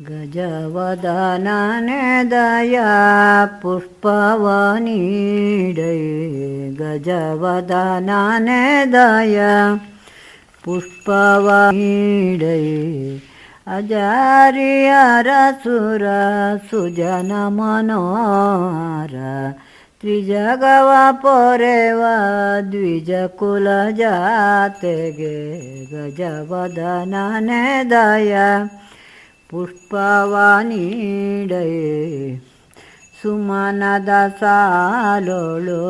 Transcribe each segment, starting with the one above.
ಗಜವದನನೆ ದಯಾ ಪುಷ್ಪವ ನೀಡೈ ಗಜವದನನೆ ದಯಾ ಪುಷ್ಪವ ನೀಡೈ ಅಜಾರಿಯರ ಸುರ ಸುಜನ ಮನೋರ ತ್ರಿಜಗವ ಪೊರೆವ ದ್ವಿಜ ಕುಲ ಜಾತೆಗೆ ಗಜವದನನೆ ದಯಾ ಪುಷ್ಪವ ನೀಡೈ ಸುಮನದ ಸಾಲೋಳು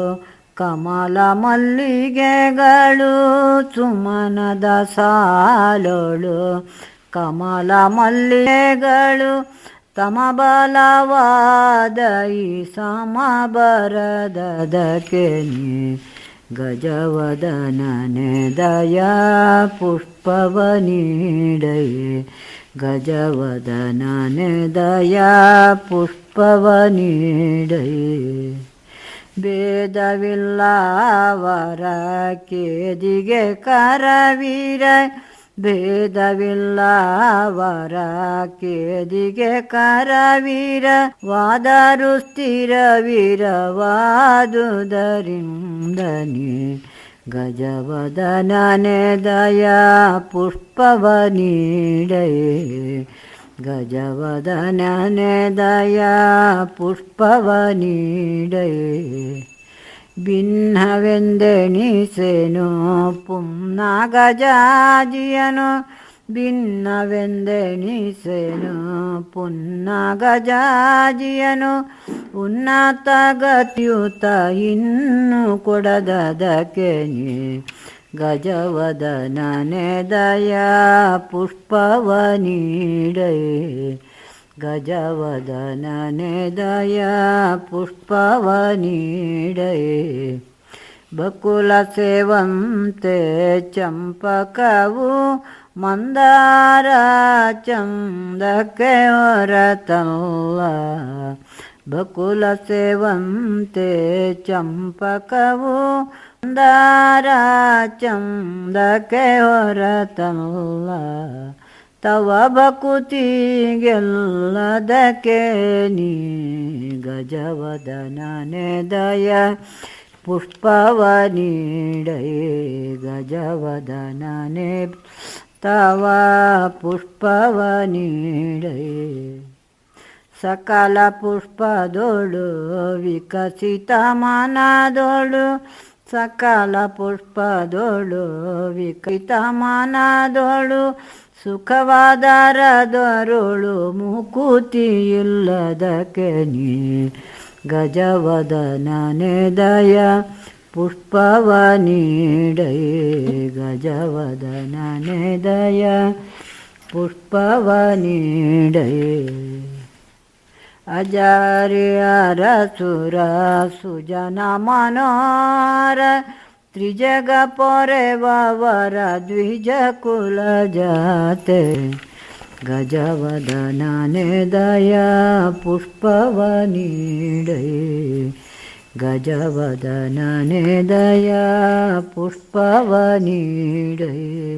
ಕಮಲ ಮಲ್ಲಿಗೆಗಳು, ಸುಮನದ ಸಾಲೋಳು ಕಮಲ ಮಲ್ಲಿಗೆಗಳು ತಮ ಬಲವಾದ ಈ ಸಮಬರದಕ್ಕೆ ನೀ ಗಜವದನನೆ ದಯಾ ಪುಷ್ಪವ ನೀಡೈ. ಗಜವದನನೆ ದಯಾ ಪುಷ್ಪವ ನೀಡೈ. ಭೇದವಿಲ್ಲವರ ಕೇದಿಗೆ ಕರವೀರ. ಭೇದವಿಲ್ಲವರ ಕೇದಿಗೆ ಕರವೀರ ವಾದರು ಸ್ಥಿರ ವೀರವಾದುದರಿಂದನೇ ಗಜವದನನೆ ದಯಾ ಪುಷ್ಪವ ನೀಡೈ. ಗಜವದನನೆ ದಯಾ ಪುಷ್ಪವ ನೀಡೈ. ಭಿನ್ನವೆಂದೆಣಿಸೆನು ಪುನ್ನಗಜಾಜಿಯನು. ಭಿನ್ನವೆಂದೆಣಿಸೆನು ಪುನ್ನ ಗಜಾಜಿಯನು ಉನ್ನತ ಗತ್ಯುತ ಇನ್ನು ಕೊಡದದಕ್ಕೆ ನೀ ಗಜವದನನೆ ಪುಷ್ಪವ ನೀಡೈ. ಗಜವದನನೆ ದಯಾ ಪುಷ್ಪವ ನೀಡೈ ಬಕುಲ ಸೇವಂತೆ ಚಂಪಕವು ಮಂದಾರ ಚಂದಕ್ಕೆ ತವ ಭಕುತಿಗೆಲ್ಲದಕ್ಕೆ ನೀ ಗಜವದನ ನೆದಯ. ಪುಷ್ಪವ ನೀಡೈ ಗಜವದನನೆ ತವ ಪುಷ್ಪವ ನೀಡೈ. ಸಕಲ ಪುಷ್ಪದೊಳು ವಿಕಸಿತ ಮನದೋಳು ಸಕಲ ಪುಷ್ಪದೊಳು ವಿಕಸಿತ ಮನದೋಳು ಸುಖವಾದರದರುಳು ಮುಕುತಿ ಇಲ್ಲದಕ್ಕೆ ನೀ ಗಜವದನನೆ ದಯ ಪುಷ್ಪವ ನೀಡೈ ಗಜವದನನೆ ದಯ ಪುಷ್ಪವ ನೀಡೈ. ಅಜಾರ್ಯರ ಸುರ ಸುಜನ ಮನೋರ, ತ್ರಿಜಗ ಪೊರೆವರ ದ್ವಿಜ ಕುಲ ಜಾತೆ. ಗಜವದನನೆ ದಯಾ ಪುಷ್ಪವ ನೀಡೈ. ಗಜವದನನೆ ದಯಾ ಪುಷ್ಪವ ನೀಡೈ.